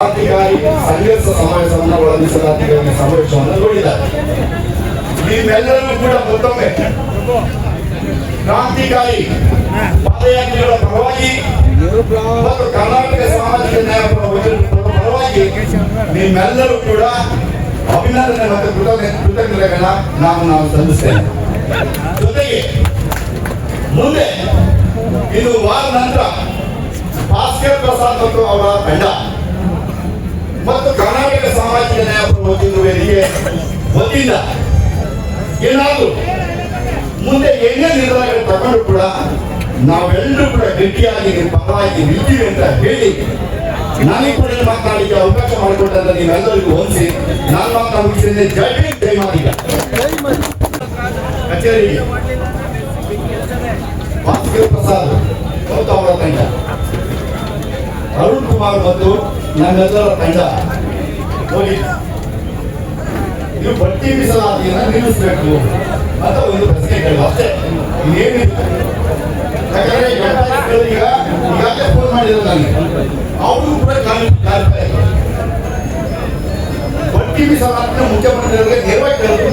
ಕ್ರಾಂತಿಕಾರಿ ಸಂಘರ್ಷ ಕೂಡ ಮತ್ತೊಮ್ಮೆ ಕ್ರಾಂತಿಕಾರಿ ಪರವಾಗಿ ಕರ್ನಾಟಕ ಸಾಮಾಜಿಕ ನ್ಯಾಯ ಪರವಾಗಿ- ನಿಮ್ಮೆಲ್ಲರೂ ಕೂಡ ಅಭಿನಂದನೆ ಮತ್ತು ನಾವು ಸಲ್ಲಿಸ್ತೇನೆ ಜೊತೆಗೆ ಮುಂದೆ ಇದು ವಾರ ನಂತರ ಭಾಸ್ಕರ್ ಪ್ರಸಾದ್ ಮತ್ತು ಅವರ ತಂಡ. ಮತ್ತು ಕರ್ನಾಟಕ ಸಾಮಾಜಿಕ ನ್ಯಾಯ ವೇದಿಕೆ ವತಿಯಿಂದ ಏನಾದ್ರು ಮುಂದೆ ಏನೇ ನಿರ್ಧಾರಗಳು ತಗೊಂಡು ಕೂಡ ನಾವೆಲ್ಲರೂ ಕೂಡ ಗಟ್ಟಿಯಾಗಿ ಪರವಾಗಿ ನಿಲ್ತೀವಿ ಅಂತ ಹೇಳಿ ನಾನು ಕೂಡ ಮಾತನಾಡಲಿಕ್ಕೆ ಅವಕಾಶ ಮಾಡಿಕೊಟ್ಟಂತ ನೀವೆಲ್ಲರಿಗೂ ಹೊಂದಿಸಿ ನಾನು ಮಾತ್ರ ಮುಗಿಸಿದ್ರೆ ಜೈ ಭೀಮ್, ಜೈ ಕಚೇರಿ. ಭಾಸ್ಕರ್ ಪ್ರಸಾದ್ ಅವರ ತಂಡ. ಅರುಣ್ ಕುಮಾರ್ ಮತ್ತು ನನ್ನೆಲ್ಲರ ತಂಡ. ಪೊಲೀಸ್ ನೀವು ಬಟ್ಟಿ ಮೀಸಲಾತಿಯನ್ನ ನಿಲ್ಲಿಸಬೇಕು. ಅಂತ ಒಂದು ಪ್ರಶ್ನೆ ಕೇಳುವ. ಅಷ್ಟೇ. ಇನ್ನೇನಿಲ್ಲ ಯಾಕಂದ್ರೆ ಈಗ ಈಗಾಗಲೇ ಫೋನ್ ಮಾಡಿದ್ರು ನನಗೆ. ಅವರು ಕೂಡ ಕಾಲ್ತಾ ಇದ್ದಾರೆ. ಬಡ್ಡಿ ಮೀಸಲಾತಿನ ಮುಖ್ಯಮಂತ್ರಿಗಳಿಗೆ ನೇರವಾಗಿ ಕೇಳೋದು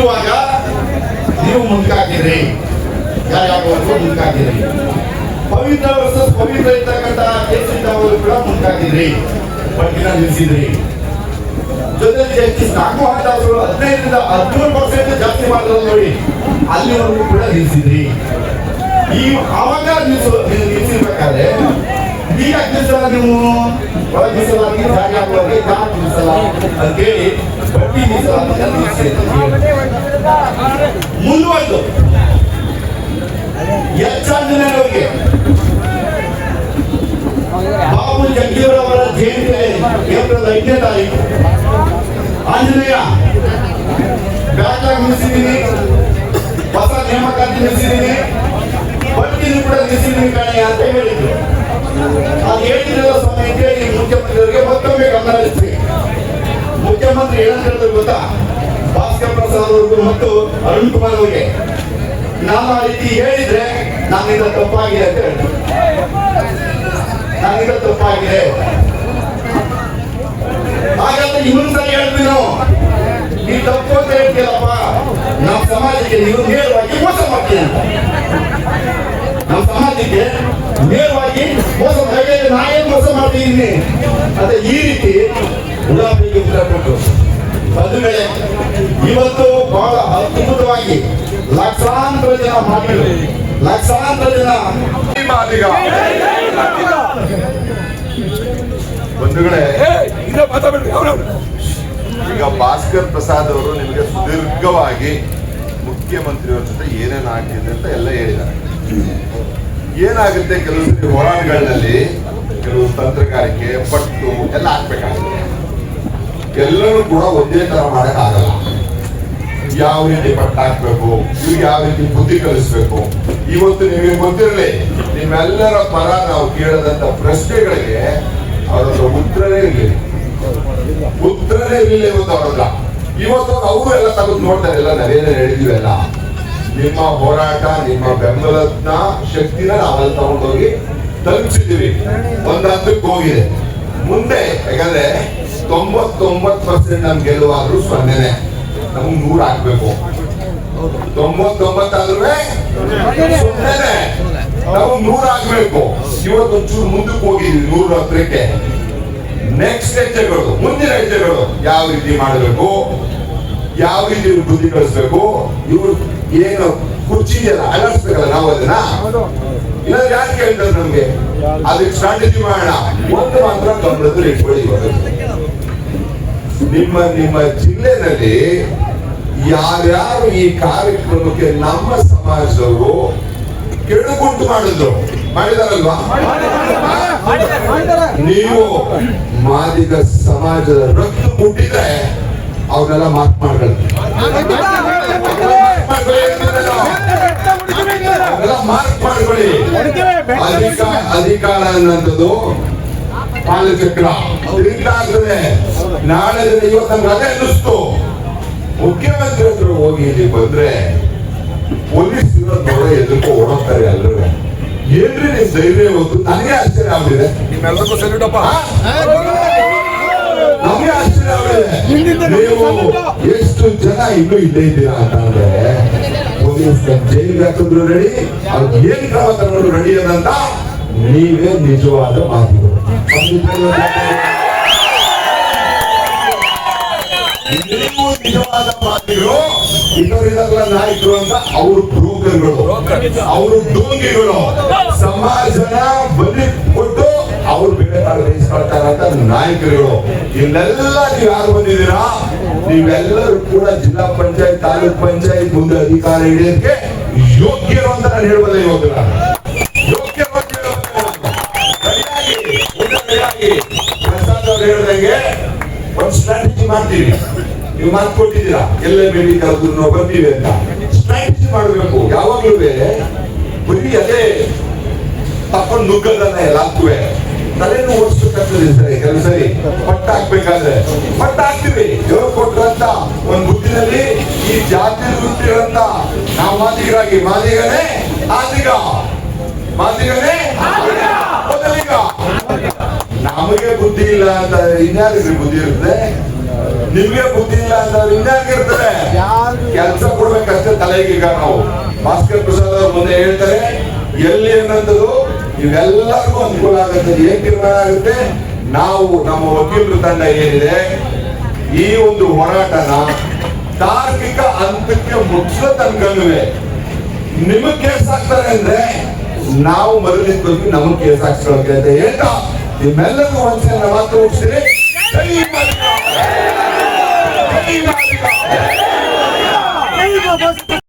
ಇರುವಾಗ ನೀವು ಮುಂದಾಗಿರಿ. ಯಾರ್ಯಾರು ಮುಂದಾಗಿರಿ. ಪವಿತ್ರ ವರ್ಸಸ್ ಪವಿತ್ರ ಇರ್ತಕ್ಕಂಥ ಕೇಸಿಂದ ಅವರು ಕೂಡ ಮುಂದಾಗಿದ್ರಿ ಪಟ್ಟಿನ ನಿಲ್ಲಿಸಿದ್ರಿ. ಜೊತೆಲಿ ಜಸ್ಟಿಸ್ ನಾಲ್ಕು ಅವರು ಹದಿನೈದರಿಂದ ಹದಿಮೂರು ಪರ್ಸೆಂಟ್ ಜಾಸ್ತಿ ಮಾಡಿದ್ರು ನೋಡಿ ಅಲ್ಲಿವರೆಗೂ ಕೂಡ ನಿಲ್ಲಿಸಿದ್ರಿ. ಈ ಆವಾಗ ನಿಲ್ಲಿಸ ನಿಲ್ಲಿಸಿರ್ಬೇಕಾದ್ರೆ ಈಗ ನಿಲ್ಲಿಸಲ್ಲ ನೀವು ಒಳ ಮೀಸಲಾತಿ ಜಾರಿ ಆಗುವಾಗ ಯಾಕೆ ನಿಲ್ಲಿಸಲ್ಲ ಅಂತೇಳಿ ಬಡ್ಡಿ ಮೀಸಲಾತಿನ ನಿಲ್ಲಿಸಿ ಅಂತ ಹೇಳಿ. ಮುಂದುವರೆದು ಹೆಚ್ಚಾಂಜನೇಯವರಿಗೆ ಬಾಬು ಜಗ್ಗಿಯವರವರ ಜಯಂತಿ ಏಪ್ರಿಲ್ ಐದನೇ ತಾರೀಕು ಆಂಜನೇಯ ಬ್ಯಾಕ್ಲಾಗ್ ನಿಲ್ಲಿಸಿದ್ದೀನಿ ಹೊಸ ನೇಮಕಾತಿ ನಿಲ್ಲಿಸಿದ್ದೀನಿ ಬಡ್ಡಿನೂ ಕೂಡ ನಿಲ್ಲಿಸಿದ್ದೀನಿ ಕಣೆ ಅಂತ ಹೇಳಿದ್ರು. ಅದು ಹೇಳಿದ್ರಲ್ಲ ಸಮಯಕ್ಕೆ ಈ ಮುಖ್ಯಮಂತ್ರಿಯವರಿಗೆ ಮತ್ತೊಮ್ಮೆ ಗಮನ ಹರಿಸಿ ಮುಖ್ಯಮಂತ್ರಿ ಏನಂತ ಗೊತ್ತಾ? ಭಾಸ್ಕರ್ ಪ್ರಸಾದ್ ಅವ್ರಿಗೂ ಮತ್ತು ಅರುಣ್ ಕುಮಾರ್ ಅವರಿಗೆ. ನಾನು ಆ ರೀತಿ ಹೇಳಿದ್ರೆ ನನ್ನಿಂದ ತಪ್ಪಾಗಿದೆ ಅಂತ ಹೇಳಿದ್ರು ನನ್ನಿಂದ ತಪ್ಪಾಗಿದೆ. ಹಾಗಾದ್ರೆ ಇನ್ನೊಂದು ಸಲ ಹೇಳ್ತೀವಿ ನಾವು ನೀವು ತಪ್ಪು ಅಂತ ಹೇಳ್ತೀರಪ್ಪ. ನಮ್ಮ ಸಮಾಜಕ್ಕೆ ನೀವು ನೇರವಾಗಿ ಮೋಸ ಮಾಡ್ತೀನಿ ಅಂತ. ಮೋಸ ಮಾಡ್ತಿದ್ದೀನಿ ಅದೇ ಈ ರೀತಿ ಗುಲಾಬಿಗೆ ಉತ್ತರ ಕೊಟ್ಟು ಮೇಲೆ ಇವತ್ತು ಬಹಳ ಅದ್ಭುತವಾಗಿ ಲಕ್ಷಾಂತರ ಜನ ಮಾಡಿದ್ರು ಲಕ್ಷಾಂತರ ಜನ ಈಗ ಭಾಸ್ಕರ್ ಪ್ರಸಾದ್ ಅವರು ನಿಮಗೆ ಸುದೀರ್ಘವಾಗಿ ಮುಖ್ಯಮಂತ್ರಿಯವರ ಜೊತೆ ಏನೇನು ಆಗ್ತಿದೆ ಅಂತ ಎಲ್ಲ ಹೇಳಿದ್ದಾರೆ. ಏನಾಗುತ್ತೆ ಕೆಲವು ಹೋರಾಟಗಳಲ್ಲಿ, ಕೆಲವು ಪಟ್ಟು ಎಲ್ಲ ಹಾಕ್ಬೇಕಾಗುತ್ತೆ. ಎಲ್ಲರೂ ಕೂಡ ಒಂದೇ ತರ ಮಾಡಕ್ ಆಗಲ್ಲ. ಯಾವ ರೀತಿ ಪಟ್ಟು ಹಾಕ್ಬೇಕು ಇವ್ರಿಗೆ ಯಾವ ರೀತಿ ಬುದ್ಧಿ ಕಲಿಸ್ಬೇಕು, ಇವತ್ತು ನಿಮಗೆ ಗೊತ್ತಿರಲಿ, ನಿಮ್ಮೆಲ್ಲರ ಪರ ನಾವು ಕೇಳದಂತ ಪ್ರಶ್ನೆಗಳಿಗೆ ಅವರೊಂದು ಉತ್ತರನೇ ಇರಲಿಲ್ಲ ಉತ್ತರನೇ ಇರಲಿಲ್ಲ ಇವತ್ತು ಅವರಲ್ಲ ಇವತ್ತು ಅವರು ಎಲ್ಲ ತಗದು ನೋಡ್ತಾರೆ, ಎಲ್ಲ ನಾವೇನೇ ಹೇಳಿದ್ವಿ ಎಲ್ಲ. ನಿಮ್ಮ ಹೋರಾಟ, ನಿಮ್ಮ ಬೆಂಬಲದ ಶಕ್ತಿನ ನಾವೆಲ್ಲ ತಗೊಂಡೋಗಿ ತಲುಪಿಸಿದ್ದೀವಿ ಒಂದ್ ಹಂತಕ್ಕೆ ಹೋಗಿದೆ ಮುಂದೆ, ಯಾಕಂದ್ರೆ ತೊಂಬತ್ತೊಂಬತ್ತು ಪರ್ಸೆಂಟ್ ನಮ್ ಗೆಲುವಾದ್ರೂ ಸೊನ್ನೆನೆ. ನಮ್ಗೆ ನೂರ್ ಹಾಕ್ಬೇಕು. ತೊಂಬತ್ತೊಂಬತ್ತಾದ್ರೂ ಸೊನ್ನೆನೆ. ನೂರ್ ಹಾಕ್ಬೇಕು. ಇವತ್ತು ಒಂಚೂರು ಮುಂದಕ್ಕೆ ಹೋಗಿದ್ವಿ ನೂರ ಹತ್ರಕ್ಕೆ. ನೆಕ್ಸ್ಟ್ ಹೆಜ್ಜೆಗಳು ಮುಂದಿನ ಹೆಜ್ಜೆಗಳು ಯಾವ ರೀತಿ ಮಾಡಬೇಕು? ಯಾವ ರೀತಿ ಬುದ್ಧಿ ಕಳಿಸ್ಬೇಕು ಇವ್ರು ಏನು ಕುರ್ಚಿ ಇದೆಯಲ್ಲ ಅಲರ್ಸ್ಬೇಕಲ್ಲ ನಾವು ಅದನ್ನ ಇಲ್ಲ ಯಾರು ಕೇಳ್ತಾರೆ ನಮ್ಗೆ? ಅದಕ್ಕೆ ಸ್ಟ್ರಾಟಜಿ ಮಾಡೋಣ. ಒಂದು ಮಾತ್ರ ಗಮನದಲ್ಲಿ ಇಟ್ಕೊಳ್ಳಿ ನಿಮ್ಮ ನಿಮ್ಮ ಜಿಲ್ಲೆನಲ್ಲಿ ಯಾರ್ಯಾರು ಈ ಕಾರ್ಯಕ್ರಮಕ್ಕೆ ನಮ್ಮ ಸಮಾಜದವರು ಕೆಡುಕುಂಟು ಮಾಡಿದ್ರು. ಮಾಡಿದಾರಲ್ವಾ? ನೀವು ಮಾದಿಗ ಸಮಾಜದ ರಕ್ತ ಮುಟ್ಟಿದ್ರೆ ಅವನ್ನೆಲ್ಲ ಮಾತ್ ಮಾಡ್ಕೊಳ್ಳಿ. ಅಧಿಕಾರ ಪಾಲಚಕ್ರ ಕಾಲಚಕ್ರ ತಿರುಗ್ತಾ ಆಗ್ತದೆ ನಾಳೆ ದಿನ ಇವತ್ತು ನಮ್ಗೆ ಅದೇ ಅನ್ನಿಸ್ತು. ಮುಖ್ಯಮಂತ್ರಿ ಹತ್ರ ಹೋಗಿ ಇಲ್ಲಿ ಬಂದ್ರೆ ಪೊಲೀಸ್ ನೋಡ ಎದುರ್ಕೋ ಓಡೋಗ್ತಾರೆ ಎಲ್ಲರೂ ಏನ್ರಿ ನಿಮ್ ಧೈರ್ಯ ಹೋದ್ರು ನನಗೆ ಆಶ್ಚರ್ಯ ಆಗಿದೆ ನಿಮ್ಮೆಲ್ಲರಿಗೂ ಸಲ್ಯೂಟ್ ಅಪ್ಪ. ನಮಗೆ ಆಶ್ಚರ್ಯ ಆಗಿದೆ ನೀವು ಎಷ್ಟು ಜನ ಇನ್ನು ಇಲ್ಲೇ ಇದ್ದೀರಾ ಅಂತ ಅಂದ್ರೆ ಪೊಲೀಸ್ ಜೈಲಿಗೆ ಹಾಕಿದ್ರು ರೆಡಿ ಅವ್ರು ಏನ್ ಕ್ರಮ ತಗೊಂಡ್ರು ರೆಡಿ ಅನ್ನಂತ ನೀವೇ ನಿಜವಾದ ಮಾತುಗಳು ನೀವು ನಿಜವಾದ ಮಾತಿಗಳು ನಾಯಕರು ಅಂತ ಅವರು ಬ್ರೋಕರ್ಗಳು ಅವರು ಡೋಂಗಿಗಳು ಸಮಾಜನ ಬಲಿ ಕೊಟ್ಟು ಅವ್ರು ಬೇರೆ ಅಂತ ನಾಯಕರುಗಳು. ಇಲ್ಲೆಲ್ಲ ನೀವು ಯಾರು ಬಂದಿದ್ದೀರಾ? ನೀವೆಲ್ಲರೂ ಕೂಡ ಜಿಲ್ಲಾ ಪಂಚಾಯತ್, ತಾಲೂಕ್ ಪಂಚಾಯತ್ ಮುಂದೆ ಅಧಿಕಾರ ಹಿಡಿಯೋದಕ್ಕೆ ಯೋಗ್ಯರು ಅಂತ ನಾನು ಹೇಳ್ಬೋದ ಇವಾಗ ಮಾಡ್ತೀವಿ ನೀವು ಮಾತು ಕೊಟ್ಟಿದ್ದೀರಾ? ಎಲ್ಲೇ ಬೇಡಿ ಕರೆದ್ರು ನಾವು ಬರ್ತೀವಿ ಅಂತ. ಸ್ಟ್ರಾಟಜಿ ಮಾಡಬೇಕು. ಯಾವಾಗ್ಲೂ ಬರೀ ಅದೇ ತಪ್ಪನ್ ನುಗ್ಗದನ್ನ ಎಲ್ಲಾಗ್ತವೆ ತಲೆನೂ ಓಡಿಸ್ಬೇಕಾಗ್ತದೆ ಸರಿ, ಕೆಲವು ಸರಿ. ಪಟ್ಟ ಹಾಕ್ಬೇಕಾದ್ರೆ ಪಟ್ಟ ಹಾಕ್ತೀವಿ ದೇವ್ರು ಕೊಟ್ರಂತ. ಒಂದ್ ಬುದ್ಧಿನಲ್ಲಿ ಈ ಜಾತಿ ಹುಟ್ಟಿರಂತ ನಾವು ಮಾದಿಗರಾಗಿ ಮಾದಿಗನೇ ಆದಿಗ. ಮಾದಿಗನೇ ನಮಗೆ ಬುದ್ಧಿ ಇಲ್ಲ ಅಂತ ಇನ್ಯಾರಿಗೆ ಬುದ್ಧಿ ಇರುತ್ತೆ? ನಿಮ್ಗೆ ಬುದ್ಧಿ ಇಲ್ಲ ಅಂತ ಇನ್ಯಾರಿಗಿರ್ತದೆ ಕೆಲಸ ಕೊಡ್ಬೇಕಷ್ಟೇ ತಲೆಗೆ ಈಗ ನಾವು. ಭಾಸ್ಕರ್ ಪ್ರಸಾದ್ ಅವರು ಮುಂದೆ ಹೇಳ್ತಾರೆ ಎಲ್ಲಿ ಅನ್ನೋದು ಇವೆಲ್ಲರಿಗೂ ಅನುಕೂಲ ಆಗುತ್ತೆ ಏನ್ ತೀರ್ಮಾನ ಆಗುತ್ತೆ? ನಾವು ನಮ್ಮ ವಕೀಲರ ತಂಡ ಏನಿದೆ ಈ ಒಂದು ಹೋರಾಟನ ತಾರ್ಕಿಕ ಹಂತಕ್ಕೆ ಮುಗಿಸೋ ತನ್ಕಲ್ವೇ ನಿಮಗ್ ಕೇಸ್ ಹಾಕ್ತಾರೆ ಅಂದ್ರೆ ನಾವು ಮೊದಲಿಗೆ ಬಂದು ನಮಗ್ ಕೇಸ್ ಹಾಕ್ಸ್ಕೊಳಕ್ಕೆ ಅಂತ ಹೇಳ್ತಾ ನಿಮ್ಮೆಲ್ಲರಿಗೂ ಒಂದ್ಸಲ ಮಾತು ಮಲ್ಲಿಕಾರ್ಜುನ. এই ব্যবস্থা